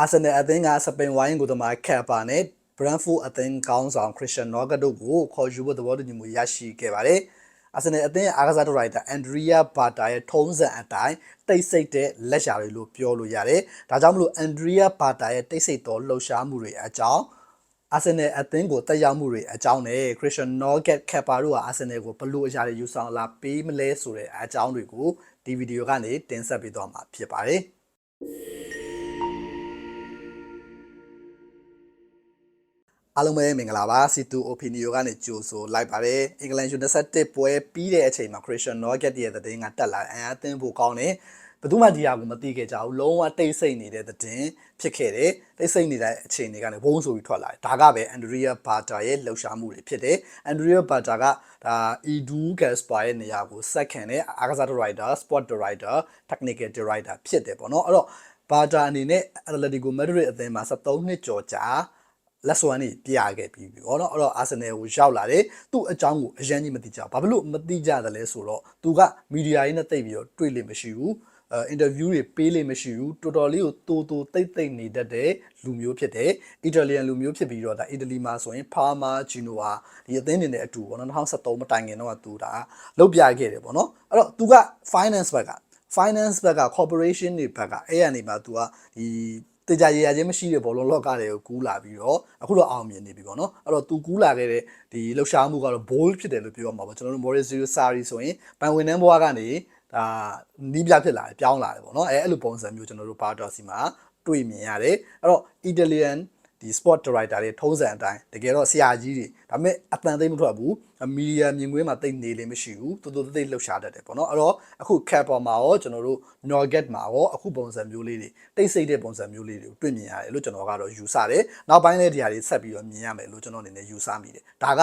အာဆင်နယ်အသင်းကစပိန်ဝိုင်းကိုသမားကက်ပါနဲ့ Brentford အသင်းကောင်းဆောင် Christian Norgard တို့ကိုခေါ်ယူဖို့သဘောတူညီမှုရရှိခဲ့ပါတယ်။အာဆင်နယ်အသင်းအားကစားဒရိုက်တာအန်ဒရီယာဘာတာရဲ့ထုံးစံအတိုင်းတိတ်ဆိတ်တဲ့လက်ရှာတွေလို့ပြောလို့ရတယ်။ဒါကြောင့်မလို့အန်ဒရီယာဘာတာရဲ့တိတ်ဆိတ်သောလှုပ်ရှားမှုတွေအကြောင်းအာဆင်နယ်အသင်းကိုတက်ရောက်မှုတွေအကြောင်းနဲ့ Christian Norgard Kepa တို့ကအာဆင်နယ်ကိုဘလို့အရာတွေယူဆောင်လာပေးမလဲဆိုတဲ့အကြောင်းတွေကိုဒီဗီဒီယိုကနေတင်ဆက်ပေးသွားမှာဖြစ်ပါတယ်။ အားလုံးပဲမင်္ဂလာပါစီတူ opinion ကနေကြိုဆိုလိုက်ပါတယ်အင်္ဂလန်ယူ21ပွဲပြီးတဲ့အချိန်မှာ Christian Norgard ရဲ့သတင်းကတက်လာအန်အသင်းဖို့ကောင်းတယ်ဘယ်သူမှဒီဟာကိုမသိခဲ့ကြဘူးလုံးဝတိတ်ဆိတ်နေတဲ့သတင်းဖြစ်ခဲ့တယ်တိတ်ဆိတ်နေတဲ့အချိန်တွေကနေဘုံဆိုပြီးထွက်လာတယ်ဒါကပဲ Andrea Barta ရဲ့လှုပ်ရှားမှုတွေဖြစ်တယ် Andrea Barta ကဒါ Edu Gaspar ရဲ့နေရာကိုစက်ခံတဲ့အားကစား director sport director technical director ဖြစ်တယ်ပေါ့နော်အဲ့တော့ Barta အနေနဲ့ Atletico Madrid အသင်းမှာ73နှစ်ကျော်ကြာ လက်စွမ်းနေပြရခဲ့ပြီးပြီပေါ့နော်အဲ့တော့အာဆင်နယ်ကိုရောက်လာတယ်သူ့အကြောင်းကိုအရင်ကြီးမသိကြဘာဖြစ်လို့မသိကြတယ်လဲဆိုတော့သူကမီဒီယာရင်းနဲ့တိတ်ပြီးတော့တွေ့လိမ့်မရှိဘူးအဲအင်တာဗျူးတွေပေးလိမ့်မရှိဘူးတော်တော်လေးကိုတူတူတိတ်တိတ်နေတတ်တဲ့လူမျိုးဖြစ်တယ်အီတလီယန်လူမျိုးဖြစ်ပြီးတော့ဒါအီတလီမှာဆိုရင်ဖာမာဂျီနိုဝါဒီအသင်းတွေနဲ့အတူပေါ့နော်2013မတိုင်ခင်တော့သူဒါလုတ်ပြခဲ့တယ်ပေါ့နော်အဲ့တော့သူက finance ဘက်က finance ဘက်က corporation တွေဘက်ကအဲ့ရနေမှာ तू ကဒီ တေချာရရချင်းမရှိတဲ့ဘောလုံးလောကတွေကိုကူးလာပြီးတော့အခုတော့အောင်မြင်နေပြီပေါ့နော်အဲ့တော့ तू ကူးလာခဲ့တဲ့ဒီလှုပ်ရှားမှုကတော့ bold ဖြစ်တယ်လို့ပြောရမှာပေါ့ကျွန်တော်တို့ Mauricio Sarri ဆိုရင်ပန်ဝင်နှန်းဘွားကနေဒါနီးပြဖြစ်လာတယ်ပြောင်းလာတယ်ပေါ့နော်အဲအဲ့လိုပုံစံမျိုးကျွန်တော်တို့ဘာတော်စီမှာတွေ့မြင်ရတယ်အဲ့တော့ Italian ဒီ sport director တွေထုံးစံအတိုင်းတကယ်တော့ဆရာကြီးတွေဒါပေမဲ့အတန်သိမ့်မထွက်ဘူး မီဒီယာမြင်ကွင်းမှာတိတ်နေလေမရှိဘူးတူတူတိတ်လှုပ်ရှားတတ်တယ်ပေါ့နော်အဲ့တော့အခု cap ပေါ်မှာရောကျွန်တော်တို့ Norget မှာရောအခုပုံစံမျိုးလေးတွေတိတ်ဆိတ်တဲ့ပုံစံမျိုးလေးတွေကိုတွေ့မြင်ရတယ်လို့ကျွန်တော်ကတော့ယူဆတယ်နောက်ပိုင်းလည်းဒီဟာတွေဆက်ပြီးတော့မြင်ရမယ်လို့ကျွန်တော်အနေနဲ့ယူဆမိတယ်ဒါက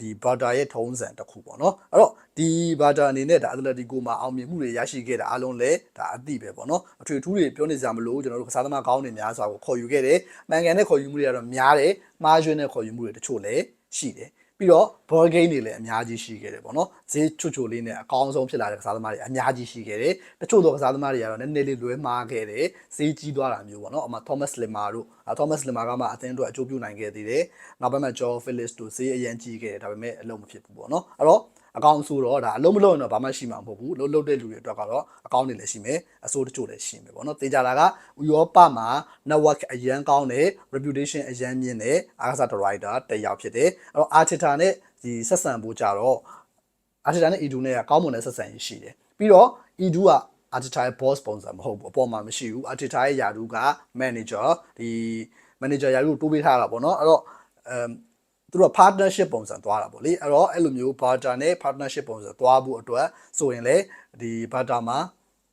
ဒီ Barter ရဲ့ထုံးစံတစ်ခုပေါ့နော်အဲ့တော့ဒီ Barter အနေနဲ့ဒါ Atletico မှာအောင်မြင်မှုတွေရရှိခဲ့တာအားလုံးလည်းဒါအသိပဲပေါ့နော်အထွေထူးတွေပြောနေကြမလို့ကျွန်တော်တို့ကစားသမားကောင်းတွေများစွာကိုခေါ်ယူခဲ့တယ်မှန်ကန်တဲ့ခေါ်ယူမှုတွေကတော့များတယ်မှားယွင်းတဲ့ခေါ်ယူမှုတွေတချို့လည်းရှိတယ် ပြီးတော့ ball game တွေလည်းအများကြီးရှိခဲ့တယ်ပေါ့နော်ဈေးချွတ်ချွတ်လေးနဲ့အကောင်းဆုံးဖြစ်လာတဲ့ကစားသမားတွေအများကြီးရှိခဲ့တယ်တချို့သောကစားသမားတွေကတော့နည်းနည်းလေးလွဲမှားခဲ့တယ်ဈေးကြီးသွားတာမျိုးပေါ့နော်အမ Thomas Lemar တို့ Thomas Lemar ကမှအသင်းအတွက်အကျိုးပြုနိုင်ခဲ့သေးတယ်နောက်ပိုင်းမှာ Joe Phillips တို့ဈေးအရင်ကြီးခဲ့တယ်ဒါပေမဲ့အလုံးမဖြစ်ဘူးပေါ့နော်အဲ့တော့ အကောင့်ဆိုတော့ဒါအလုံးမလုံးရင်တော့ဘာမှရှိမှာမဟုတ်ဘူးလုံးလုံးတဲ့လူတွေအတွက်ကတော့အကောင့်တွေလည်းရှိမယ်အစိုးတချို့လည်းရှိမယ်ပေါ့နော်တေချာတာကဥရောပမှာ network အရန်ကောင်းတယ် reputation အရန်မြင့်တယ်အားကစား director တစ်ယောက်ဖြစ်တယ်အဲ့တော့ Arteta နဲ့ဒီဆက်ဆံဖို့ကြတော့ Arteta နဲ့ Edu နဲ့ကကောင်းမွန်တဲ့ဆက်ဆံရေးရှိတယ်ပြီးတော့ Edu က Arteta ရဲ့ boss ပုံစံမဟုတ်ဘူးအပေါ်မှာမရှိဘူး Arteta ရဲ့ယာဒူက manager ဒီ manager ယာဒူကိုတိုးပေးထားတာပေါ့နော်အဲ့တော့အမ် သူတို့က partnership ပုံစံသွားတာပေါ့လေအဲ့တော့အဲ့လိုမျိုး barter နဲ့ partnership ပုံစံသွားဖို့အတွက်ဆိုရင်လေဒီ barter မှာ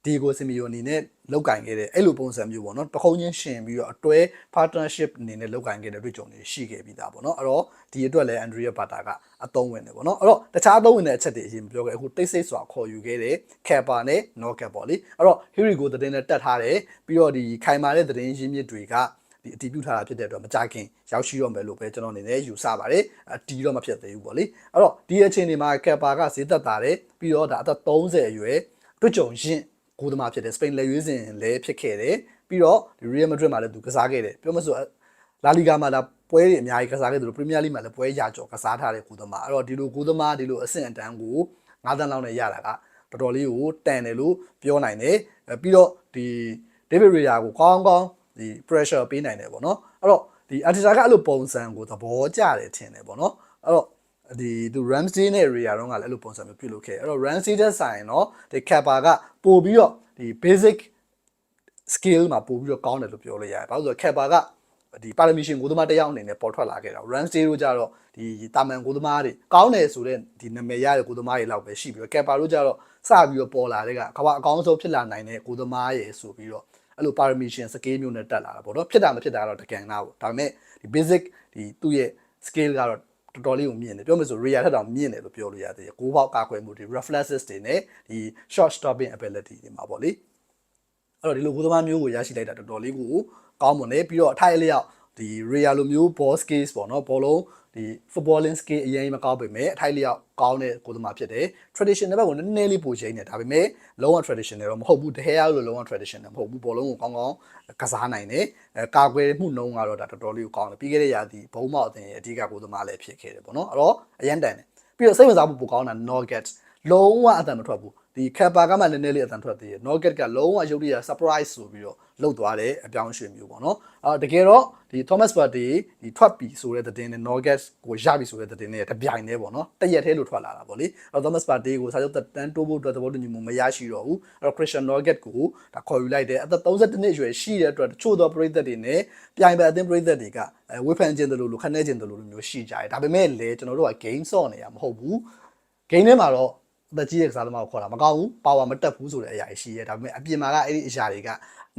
ဒီကိုစီမီယိုအနေနဲ့လောက်ကင်ခဲ့တဲ့အဲ့လိုပုံစံမျိုးပေါ့နော်တခုံချင်းရှင်ပြီးတော့အတွဲ partnership အနေနဲ့လောက်ကင်ခဲ့တဲ့တွေ့ကြုံတွေရှိခဲ့ပြီးသားပေါ့နော်အဲ့တော့ဒီအတွက်လည်း Andrea Bata ကအသုံးဝင်တယ်ပေါ့နော်အဲ့တော့တခြားအသုံးဝင်တဲ့အချက်တွေအရင်ပြောခဲ့အခုတိတ်ဆိတ်စွာခေါ်ယူခဲ့တဲ့ Kappa နဲ့ No Cap ပေါ့လေအဲ့တော့ Hirigo သတင်းနဲ့တက်ထားတယ်ပြီးတော့ဒီခိုင်မာတဲ့သတင်းရင်းမြစ်တွေက ဒီအတီးပြုထားတာဖြစ်တဲ့အတွက်မကြခင်ရောက်ရှိတော့မယ်လို့ပဲကျွန်တော်အနေနဲ့ယူဆပါတယ်အတီးတော့မဖြစ်သေးဘူးပေါ့လေအဲ့တော့ဒီအချိန်ဒီမှာကက်ပါကဈေးသက်တာတယ်ပြီးတော့ဒါအသက်30အရွယ်တွေ့ကြုံရင့်ကိုသမားဖြစ်တယ်စပိန်လက်ရွေးစင်လည်းဖြစ်ခဲ့တယ်ပြီးတော့ဒီ Real Madrid မှာလည်းသူကစားခဲ့တယ်ပြောမဆိုလာလီဂါမှာဒါပွဲတွေအများကြီးကစားခဲ့တယ်လို့ပရီးမီးယားလိမှာလည်းပွဲရာကျော်ကစားထားတဲ့ကိုသမားအဲ့တော့ဒီလိုကိုသမားဒီလိုအဆင့်အတန်းကို9တန်းလောက်နဲ့ရတာကတော်တော်လေးကိုတန်တယ်လို့ပြောနိုင်တယ်ပြီးတော့ဒီ David Raya ကိုကောင်းကောင်း ဒီ pressure ပေးနိုင်တယ်ပေါ့နော်အဲ့တော့ဒီ Arteta ကအဲ့လိုပုံစံကိုသဘောကျတယ်ထင်တယ်ပေါ့နော်အဲ့တော့ဒီသူ Ramsey နဲ့ Raya တော့ကလည်းအဲ့လိုပုံစံမျိုးပြုလုပ်ခဲ့အဲ့တော့ Ramsey တဲ့ဆိုင်နော်ဒီ Kappa ကပို့ပြီးတော့ဒီ basic skill မှာပို့ပြီးတော့ကောင်းတယ်လို့ပြောလို့ရတယ်ဘာလို့လဲဆိုတော့ Kappa ကဒီပါရမီရှင်ကိုသမားတစ်ယောက်အနေနဲ့ပေါ်ထွက်လာခဲ့တာ Ramsey တို့ကြတော့ဒီတာမန်ကိုသမားတွေကောင်းတယ်ဆိုတဲ့ဒီနာမည်ရတဲ့ကိုသမားတွေလောက်ပဲရှိပြီးတော့ Kappa တို့ကြတော့စပြီးတော့ပေါ်လာတဲ့ကကမ္ဘာအကောင်းဆုံးဖြစ်လာနိုင်တဲ့ကိုသမားရယ်ဆိုပြီးတော့ အဲ့လို permission scale မျိုးနဲ့တက်လာတာပေါ့နော်ဖြစ်တာမဖြစ်တာကတော့တကယ်နာပေါ့ဒါပေမဲ့ဒီ basic ဒီသူ့ရဲ့ scale ကတော့တော်တော်လေးကိုမြင့်တယ်ပြောမယ်ဆို rear ထက်တောင်မြင့်တယ်လို့ပြောလို့ရသေးတယ်ကိုးပေါက်ကာကွယ်မှုတွေ reflexes တွေနဲ့ဒီ short stopping ability တွေမှာပေါ့လေအဲ့တော့ဒီလိုကိုသမားမျိုးကိုရရှိလိုက်တာတော်တော်လေးကိုကောင်းမွန်တယ်ပြီးတော့အထိုက်အလျောက်ဒီ rear လိုမျိုး ball skills ပေါ့နော်ဘောလုံး ဒီ footballing skill အရင်မကောင်းပေမဲ့အထိုက်လျောက်ကောင်းတဲ့ကိုယ်သမားဖြစ်တယ် traditional ဘက်ကိုနည်းနည်းလေးပိုချိန်နေဒါပေမဲ့လုံးဝ traditional တော့မဟုတ်ဘူးတဟဲရလို့လုံးဝ traditional မဟုတ်ဘူးဘောလုံးကိုကောင်းကောင်းကစားနိုင်တယ်အဲကာကွယ်မှုနှုံးကတော့ဒါတော်တော်လေးကိုကောင်းတယ်ပြီးခဲ့တဲ့ရာသီဘုံမောက်အသင်းရဲ့အဓိကကိုယ်သမားလည်းဖြစ်ခဲ့တယ်ပေါ့နော်အဲ့တော့အရင်တန်တယ်ပြီးတော့စိတ်ဝင်စားမှုပိုကောင်းတာ Nuggets လုံးဝအတန်မထွက်ဘူး ဒီ Kappa ကမှနည်းနည်းလေးအတန်ထွက်သေးတယ် Nugget ကလုံးဝရုပ်ရည် surprise ဆိုပြီးတော့လှုပ်သွားတယ်အပြောင်းအရွှေ့မျိုးပေါ့နော်အာတကယ်တော့ဒီ Thomas Partey ဒီထွက်ပြီဆိုတဲ့သတင်းနဲ့ Nugget ကိုရပြီဆိုတဲ့သတင်းနဲ့တပြိုင်တည်းပေါ့နော်တရက်သေးလို့ထွက်လာတာပေါ့လေအဲ့တော့ Thomas Partey ကိုစာချုပ်သက်တမ်းတိုးဖို့အတွက်သဘောတူညီမှုမရရှိတော့ဘူးအဲ့တော့ Christian Nugget ကိုဒါခေါ်ယူလိုက်တယ်အသက်32နှစ်အရွယ်ရှိတဲ့အတွက်တချို့သောပရိသတ်တွေနဲ့ပြိုင်ပွဲအသင်းပရိသတ်တွေကအဲဝေဖန်ခြင်းတလို့လို့ခနဲ့ခြင်းတလို့လို့မျိုးရှိကြတယ်ဒါပေမဲ့လေကျွန်တော်တို့က game ဆော့နေရမဟုတ်ဘူး game ထဲမှာတော့ အသက်ကြီးတဲ့ကစားသမားကိုခေါ်တာမကောင်းဘူး power မတက်ဘူးဆိုတဲ့အရာရှိရဲဒါပေမဲ့အပြင်မှာကအဲ့ဒီအရာတွေက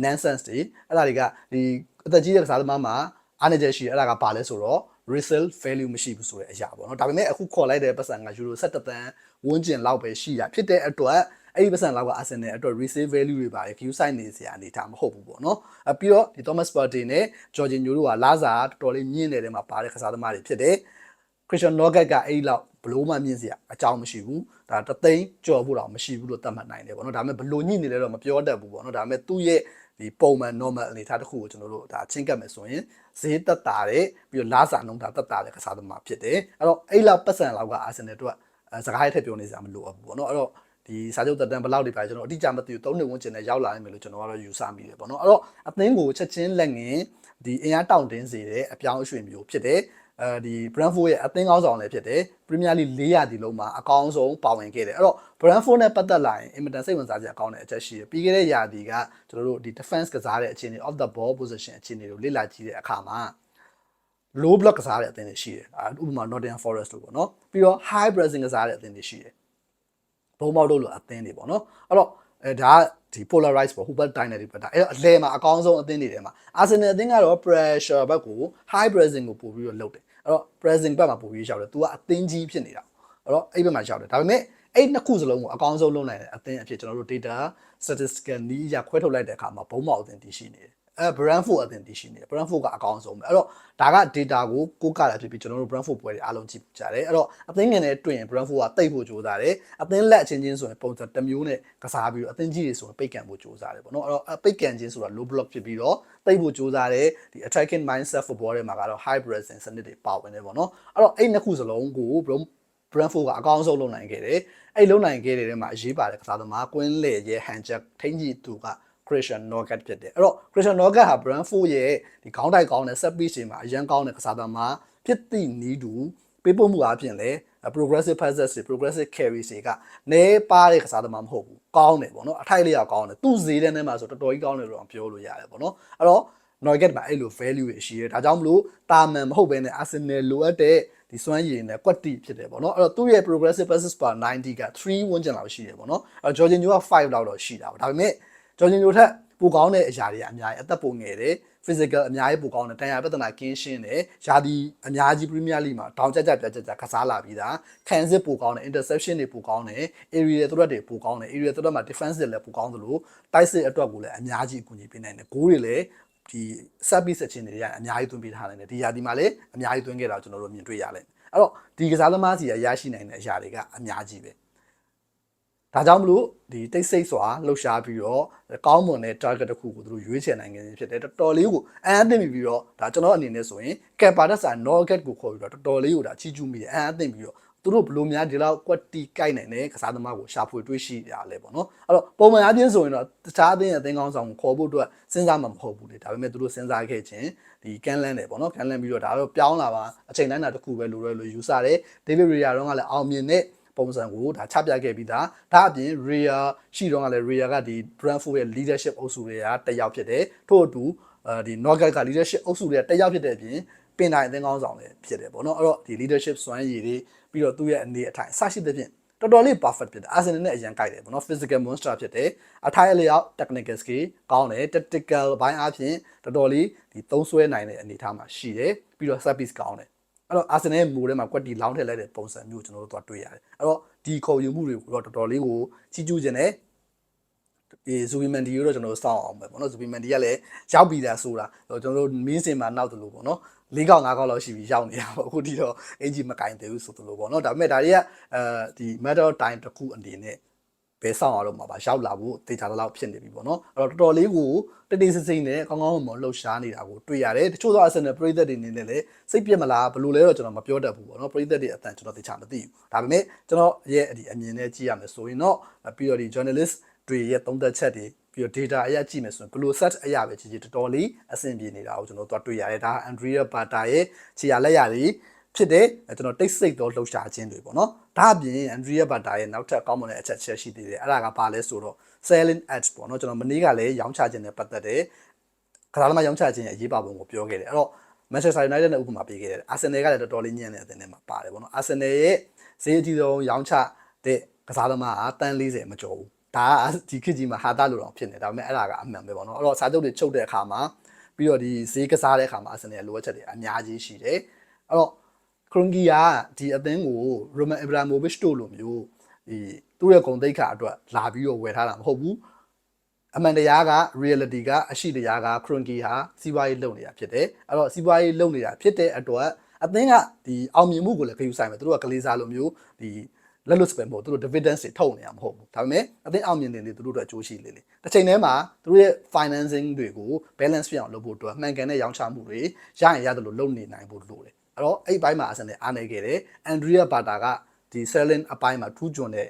nonsense တွေအဲ့ဒါတွေကဒီအသက်ကြီးတဲ့ကစားသမားမှာအားနေချက်ရှိတယ်အဲ့ဒါကဘာလဲဆိုတော့ resale value မရှိဘူးဆိုတဲ့အရာပေါ့နော်ဒါပေမဲ့အခုခေါ်လိုက်တဲ့ပတ်စံက euro 17တန်းဝန်းကျင်လောက်ပဲရှိတာဖြစ်တဲ့အတွက်အဲ့ဒီပတ်စံလောက်က Arsenal အတွက် resale value တွေပါတယ် queue site နေစရာအနေထားမဟုတ်ဘူးပေါ့နော်အပြီးတော့ဒီ Thomas Partey နဲ့ Jorginho တို့ကလာစာတော်တော်လေးမြင့်နေတဲ့မှာပါတဲ့ကစားသမားတွေဖြစ်တယ် Christian Nugget ကအဲ့လောက်ဘလို့မှမြင့်စရာအကြောင်းမရှိဘူးဒါတသိန်းကြော်ဖို့တော့မရှိဘူးလို့သတ်မှတ်နိုင်တယ်ပေါ့နော်ဒါပေမဲ့ဘလို့ညှိနေလဲတော့မပြောတတ်ဘူးပေါ့နော်ဒါပေမဲ့သူ့ရဲ့ဒီပုံမှန် normal အနေအထားတစ်ခုကိုကျွန်တော်တို့ဒါချင်းကပ်မယ်ဆိုရင်ဈေးတက်တာတဲ့ပြီးတော့လားစာနှုံးတာတက်တာတဲ့ကစားသမားဖြစ်တယ်အဲ့တော့အဲ့လောက်ပတ်စံလောက်ကအာဆင်နယ်တို့ကစကားရထည့်ပြောနေစရာမလိုဘူးပေါ့နော်အဲ့တော့ဒီစာချုပ်တက်တန်းဘယ်လောက်တွေပါကျွန်တော်အတိအကျမသိဘူး၃နှစ်ဝန်းကျင်နဲ့ရောက်လာနိုင်မယ်လို့ကျွန်တော်ကတော့ယူဆမိတယ်ပေါ့နော်အဲ့တော့အသင်းကိုချက်ချင်းလက်ငင်းဒီအင်အားတောင့်တင်းစေတဲ့အပြောင်းအရွှေ့မျိုးဖြစ်တယ် အဲဒီ Brentford ရဲ့အသင်းကောင်းဆောင်လည်းဖြစ်တယ် Premier League ၄ရာသီလုံးမှာအကောင်းဆုံးပါဝင်ခဲ့တယ်အဲ့တော့ Brentford နဲ့ပတ်သက်လာရင်အင်မတန်စိတ်ဝင်စားစရာကောင်းတဲ့အချက်ရှိတယ်ပြီးခဲ့တဲ့ရာသီကကျွန်တော်တို့ဒီ defense ကစားတဲ့အခြေအနေ off the ball position အခြေအနေကိုလေ့လာကြည့်တဲ့အခါမှာ low block ကစားတဲ့အသင်းတွေရှိတယ်ဥပမာ Nottingham Forest လို့ပေါ့နော်ပြီးတော့ high pressing ကစားတဲ့အသင်းတွေရှိတယ်ဘုံမောက်တို့လိုအသင်းတွေပေါ့နော်အဲ့တော့အဲဒါဒီ polarize ပေါ့ Hubert Dynamic ပဲဒါအဲ့တော့အလဲမှာအကောင်းဆုံးအသင်းတွေထဲမှာ Arsenal အသင်းကတော့ pressure ဘက်ကို high pressing ကိုပို့ပြီးတော့လုပ်တယ် အဲ့တော့ pressing ဘက်မှာပို့ပြီးရောက်တယ် तू ကအသင်းကြီးဖြစ်နေတာအဲ့တော့အဲ့ဘက်မှာရောက်တယ်ဒါပေမဲ့အဲ့နှစ်ခုစလုံးကိုအကောင်းဆုံးလုပ်နိုင်တဲ့အသင်းအဖြစ်ကျွန်တော်တို့ data statistical နည်းရခွဲထုတ်လိုက်တဲ့အခါမှာဘုံမောက်အသင်းတည်ရှိနေတယ် အဲ Brentford အသင်းတည်ရှိနေတယ် Brentford ကအကောင်းဆုံးပဲအဲ့တော့ဒါက data ကိုကိုးကားတာဖြစ်ပြီးကျွန်တော်တို့ Brentford ပွဲတွေအားလုံးကြည့်ကြတယ်အဲ့တော့အသင်းငယ်နဲ့တွေ့ရင် Brentford ကတိတ်ဖို့ကြိုးစားတယ်အသင်းလက်အချင်းချင်းဆိုရင်ပုံစံတစ်မျိုးနဲ့ကစားပြီးတော့အသင်းကြီးတွေဆိုရင်ပိတ်ကန်ဖို့ကြိုးစားတယ်ပေါ့နော်အဲ့တော့ပိတ်ကန်ချင်းဆိုတာ low block ဖြစ်ပြီးတော့တိတ်ဖို့ကြိုးစားတယ်ဒီ attacking mindset football တွေမှာကတော့ high pressing စနစ်တွေပါဝင်တယ်ပေါ့နော်အဲ့တော့အဲ့နှစ်ခုစလုံးကို Brentford ကအကောင်းဆုံးလုပ်နိုင်ခဲ့တယ်အဲ့လုံနိုင်ခဲ့တဲ့ထဲမှာအရေးပါတဲ့ကစားသမားကွင်းလေရဲ့ hand check ထိန်းကြီးသူက Christian Nugget ဖြစ်တယ်အဲ့တော့ Christian Nugget ဟာ Brentford ရဲ့ဒီခေါင်းတိုက်ကောင်းတဲ့ set piece တွေမှာအရန်ကောင်းတဲ့ကစားသမားဖြစ်သည့်နီးတူပေးပို့မှုအပြင်လည်း progressive passes တွေ progressive carries တွေကနေပါတဲ့ကစားသမားမဟုတ်ဘူးကောင်းတယ်ပေါ့နော်အထိုက်လေးကကောင်းတယ်သူ့ဈေးတဲ့ထဲမှာဆိုတော်တော်ကြီးကောင်းတယ်လို့ပြောလို့ရတယ်ပေါ့နော်အဲ့တော့ Nugget မှာအဲ့လို value တွေရှိရဲဒါကြောင့်မလို့တာမန်မဟုတ်ဘဲနဲ့ Arsenal လိုအပ်တဲ့ဒီစွမ်းရည်နဲ့ကွက်တီဖြစ်တယ်ပေါ့နော်အဲ့တော့သူ့ရဲ့ progressive passes per 90က3ဝန်းကျင်လောက်ရှိတယ်ပေါ့နော်အဲ့တော့ Jorginho က5လောက်တော့ရှိတာပေါ့ဒါပေမဲ့ Jorginho ထက်ပိုကောင်းတဲ့အရာတွေအများကြီးအသက်ပိုငယ်တယ် physical အများကြီးပိုကောင်းတယ်တန်ရာပြဿနာကင်းရှင်းတယ်ယာဒီအများကြီး Premier League မှာတောင်ကြကြပြကြကြကစားလာပြီးသားခံစစ်ပိုကောင်းတယ် interception တွေပိုကောင်းတယ် area တွေတွေပိုကောင်းတယ် area တွေမှာ defense တွေလည်းပိုကောင်းသလိုတိုက်စစ်အတွက်ကိုလည်းအများကြီးအကူအညီပေးနိုင်တယ်ဂိုးတွေလည်းဒီ service အချင်းတွေရအများကြီးသွင်းပေးထားနိုင်တယ်ဒီယာဒီမှာလည်းအများကြီးသွင်းခဲ့တာကျွန်တော်တို့မြင်တွေ့ရလိမ့်မယ်အဲ့တော့ဒီကစားသမားစီရရရှိနိုင်တဲ့အရာတွေကအများကြီးပဲ ဒါကြောင့်မလို့ဒီတိတ်ဆိတ်စွာလှုပ်ရှားပြီးတော့ကောင်းမွန်တဲ့ target တစ်ခုကိုသူတို့ရွေးချယ်နိုင်ခြင်းဖြစ်တယ်တော်တော်လေးကိုအန်အသင့်ပြီးတော့ဒါကျွန်တော်အနေနဲ့ဆိုရင် Capadas စာ Nugget ကိုခေါ်ပြီးတော့တော်တော်လေးကိုဒါချီးကျူးမိတယ်အန်အသင့်ပြီးတော့သူတို့ဘလို့များဒီလောက်ကွက်တီကိုက်နိုင်တဲ့ကစားသမားကိုရှာဖွေတွေးရှိရလဲပေါ့နော်အဲ့တော့ပုံမှန်အချင်းဆိုရင်တော့တခြားအသင်းရဲ့အသင်းကောင်းဆောင်ကိုခေါ်ဖို့အတွက်စဉ်းစားမှာမဟုတ်ဘူးလေဒါပေမဲ့သူတို့စဉ်းစားခဲ့ခြင်းဒီကန်လန်တယ်ပေါ့နော်ကန်လန်ပြီးတော့ဒါတော့ပြောင်းလာပါအချိန်တိုင်းတာတစ်ခုပဲလိုရဲလို့ယူဆတယ်ဒေးဗစ်ရီယာတော့ကလည်းအောင်မြင်တဲ့ ပုံစံကိုဒါချပြခဲ့ပြီးသားဒါအပြင် Ria ရှိတော့ကလည်း Ria ကဒီ Brentford ရဲ့ leadership အုပ်စုတွေကတက်ရောက်ဖြစ်တယ်ထို့အတူအဲဒီ Nugget က leadership အုပ်စုတွေကတက်ရောက်ဖြစ်တဲ့အပြင်ပင်တိုင်းအသင်းကောင်းဆောင်လည်းဖြစ်တယ်ပေါ့နော်အဲ့တော့ဒီ leadership စွမ်းရည်တွေပြီးတော့သူ့ရဲ့အနေအထိုင်အဆရှိတဲ့ဖြင့်တော်တော်လေး perfect ဖြစ်တယ် Arsenal နဲ့အရင်ကြိုက်တယ်ပေါ့နော် physical monster ဖြစ်တယ်အထိုင်အလျောက် technical skill ကောင်းတယ် tactical ဘိုင်းအပြင်တော်တော်လေးဒီသုံးဆွဲနိုင်တဲ့အနေအထားမှာရှိတယ်ပြီးတော့ service ကောင်းတယ် အဲ့တော့ Arsenal ရဲ့မူထဲမှာကွက်တီလောင်းထည့်လိုက်တဲ့ပုံစံမျိုးကျွန်တော်တို့သွားတွေ့ရတယ်အဲ့တော့ဒီခေါ်ယူမှုတွေကိုတော့တော်တော်လေးကိုကြီးကျူးခြင်းနဲ့ဒီဇူဘီမန်ဒီကိုတော့ကျွန်တော်တို့စောင့်အောင်ပဲပေါ့နော်ဇူဘီမန်ဒီကလည်းရောက်ပြီးသားဆိုတာကျွန်တော်တို့မင်းစင်မှာနောက်တယ်လို့ပေါ့နော်၄កောက်၅កောက်လောက်ရှိပြီးရောက်နေတာပေါ့အခုဒီတော့အင်ဂျီမကင်သေးဘူးဆိုသလိုပေါ့နော်ဒါပေမဲ့ဒါတွေကအဲဒီ matter time တစ်ခုအနေနဲ့ ဘယ်ဆောင်အောင်လို့မှာပါရောက်လာဖို့တေချာတော့ဖြစ်နေပြီပေါ့နော်အဲ့တော့တော်တော်လေးကိုတတိစစိမ့်နဲ့ကောင်းကောင်းမွန်မွန်လှုပ်ရှားနေတာကိုတွေ့ရတယ်တချို့သော Arsenal ပရိသတ်တွေအနေနဲ့လည်းစိတ်ပြက်မလားဘယ်လိုလဲတော့ကျွန်တော်မပြောတတ်ဘူးပေါ့နော်ပရိသတ်တွေအတန်ကျွန်တော်တေချာမသိဘူးဒါပေမဲ့ကျွန်တော်ရဲ့ဒီအမြင်နဲ့ကြည့်ရမယ်ဆိုရင်တော့ပြီးတော့ဒီ journalist တွေရဲ့သုံးသက်ချက်တွေပြီးတော့ data အရကြည့်မယ်ဆိုရင် global set အရပဲကြည့်ကြည့်တော်တော်လေးအဆင်ပြေနေတာကိုကျွန်တော်တို့တွေ့ရတယ်ဒါ Andrea Bata ရဲ့ခြေရလက်ရတွေ ဖြစ်တဲ့ကျွန်တော်တိတ်ဆိတ်သောလှုပ်ရှားခြင်းတွေပေါ့နော်ဒါအပြင် Andrea Bata ရဲ့နောက်ထပ်ကောင်းမွန်တဲ့အချက်ချက်ရှိသေးတယ်အဲ့ဒါကဘာလဲဆိုတော့ selling ads ပေါ့နော်ကျွန်တော်မနေ့ကလည်းရောင်းချခြင်းနဲ့ပတ်သက်တဲ့ကစားသမားရောင်းချခြင်းရဲ့အရေးပါပုံကိုပြောခဲ့တယ်အဲ့တော့ Manchester United နဲ့ဥပမာပေးခဲ့တယ် Arsenal ကလည်းတော်တော်လေးညံ့တဲ့အသင်းထဲမှာပါတယ်ပေါ့နော် Arsenal ရဲ့ဈေးအကြီးဆုံးရောင်းချတဲ့ကစားသမားကတန်း40မကျော်ဘူးဒါကဒီခေတ်ကြီးမှာဟာတာလို့တော့ဖြစ်နေဒါပေမဲ့အဲ့ဒါကအမှန်ပဲပေါ့နော်အဲ့တော့စာချုပ်တွေချုပ်တဲ့အခါမှာပြီးတော့ဒီဈေးကစားတဲ့အခါမှာ Arsenal လိုအပ်ချက်တွေအများကြီးရှိတယ်အဲ့တော့ခ ရွန်ဂီကဒီအသင်းကိုရိုမန်အဗရာမိုဗစ်တို့လိုမျိုးဒီသူ့ရဲ့ဂုဏ်သိက္ခာအတွက်လာပြီးတော့ဝယ်ထားတာမဟုတ်ဘူးအမှန်တရားက reality ကအရှိတရားကခရွန်ဂီဟာစီးပွားရေးလုပ်နေတာဖြစ်တယ်အဲ့တော့စီးပွားရေးလုပ်နေတာဖြစ်တဲ့အတွက်အသင်းကဒီအောင်မြင်မှုကိုလည်းခရူးဆိုင်မယ်သူတို့ကကလေးစားလိုမျိုးဒီလက်လွတ်စပယ်မဟုတ်သူတို့ dividends တွေထုတ်နေရမှာမဟုတ်ဘူးဒါပေမဲ့အသင်းအောင်မြင်နေလေသူတို့အတွက်အကျိုးရှိလေလေတစ်ချိန်တည်းမှာသူတို့ရဲ့ financing တွေကို balance ဖြစ်အောင်လုပ်ဖို့အတွက်မှန်ကန်တဲ့ရောင်းချမှုတွေရရင်ရတယ်လို့လုပ်နေနိုင်ဖို့လိုတယ် အဲ့တော့အဲ့ဒီဘိုင်းမှာအစနဲ့အားနေခဲ့တယ် Andrea Bata ကဒီ selling အပိုင်းမှာထူးချွန်တဲ့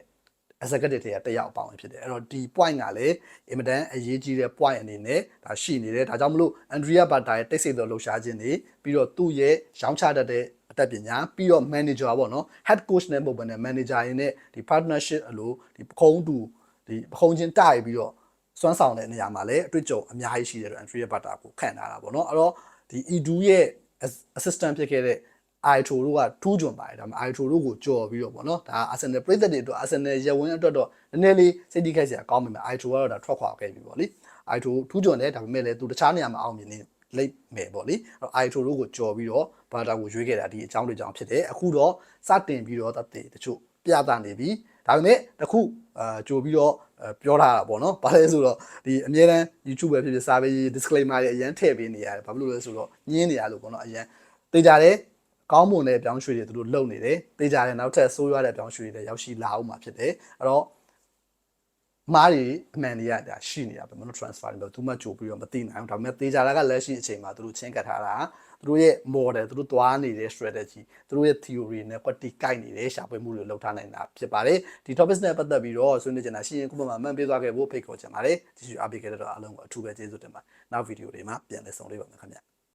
executive တွေကတယောက်အပေါင်းဖြစ်တယ်အဲ့တော့ဒီ point ကလည်းအင်မတန်အရေးကြီးတဲ့ point အနေနဲ့ဒါရှိနေတယ်ဒါကြောင့်မလို့ Andrea Bata ရဲ့တိတ်ဆိတ်သောလှူရှားခြင်းတွေပြီးတော့သူ့ရဲ့ရောင်းချတတ်တဲ့အတတ်ပညာပြီးတော့ manager ပေါ့နော် head coach နဲ့ပုံမှန်နဲ့ manager ရင်းနဲ့ဒီ partnership အလိုဒီပခုံးတူဒီပခုံးချင်းတိုက်ပြီးတော့စွမ်းဆောင်တဲ့နေရာမှာလည်းအတွေ့အကြုံအများကြီးရှိတယ်လို့ Andrea Bata ကိုခံထားတာပေါ့နော်အဲ့တော့ဒီ Edu ရဲ့ assistant ဖြစ်ခဲ့တဲ့ Aitro တို့ကထူးချွန်ပါတယ်ဒါပေမဲ့ Aitro တို့ကိုကြော်ပြီးတော့ပေါ့နော်ဒါ Arsenal ပြည်သက်တွေအတွက် Arsenal ရဝင်းအတွက်တော့နည်းနည်းလေးစိတ်တိခိုက်စရာကောင်းပေမဲ့ Aitro ကတော့ဒါထွက်ခွာခဲ့ပြီပေါ့လေ Aitro ထူးချွန်တယ်ဒါပေမဲ့လည်းသူတခြားနေရာမှာအောင်မြင်နေလိမ့်မယ်ပေါ့လေအဲ့တော့ Aitro တို့ကိုကြော်ပြီးတော့ဘာတာကိုရွေးခဲ့တာဒီအကြောင်းတွေကြောင့်ဖြစ်တယ်အခုတော့စတင်ပြီးတော့တတ်တချို့ပြသနေပြီဒါပေမဲ့တခုအာကြိုပြီးတော့ ပြောထားတာပေါ့နော်။ဘာလဲဆိုတော့ဒီအမြဲတမ်း YouTube ပဲဖြစ်ဖြစ်စာပေ disclaimer တွေအရင်ထည့်ပေးနေရတယ်။ဘာဖြစ်လို့လဲဆိုတော့ညင်းနေရလို့ပေါ့နော်။အရင်တေချာတယ်ကောင်းမွန်တဲ့ပြောင်းရွှေ့တွေသူတို့လုပ်နေတယ်။တေချာတယ်နောက်ထပ်ဆိုးရွားတဲ့ပြောင်းရွှေ့တွေရောက်ရှိလာအောင်မှာဖြစ်တယ်။အဲ့တော့ မားတွေအမှန်တွေကဒါရှိနေတာပဲမနော် transfer တွေတော့သူမှကြိုပြီးတော့မသိနိုင်ဘူးဒါပေမဲ့တေချာတာကလက်ရှိအချိန်မှာသူတို့ချင်းကပ်ထားတာသူတို့ရဲ့ model သူတို့သွားနေတဲ့ strategy သူတို့ရဲ့ theory နဲ့ကွက်တီကိုက်နေတဲ့ရှာဖွေမှုတွေလုပ်ထားနိုင်တာဖြစ်ပါတယ်ဒီ topics နဲ့ပတ်သက်ပြီးတော့ဆွေးနွေးချင်တာရှိရင်ခုမှမှမှန်ပြသွားခဲ့ဖို့ဖိတ်ခေါ်ချင်ပါတယ်ကြည့်ရှုအားပေးခဲ့တဲ့တော့အားလုံးကိုအထူးပဲကျေးဇူးတင်ပါတယ်နောက်ဗီဒီယိုတွေမှာပြန်လည်ဆုံလေးပါမယ်ခင်ဗျ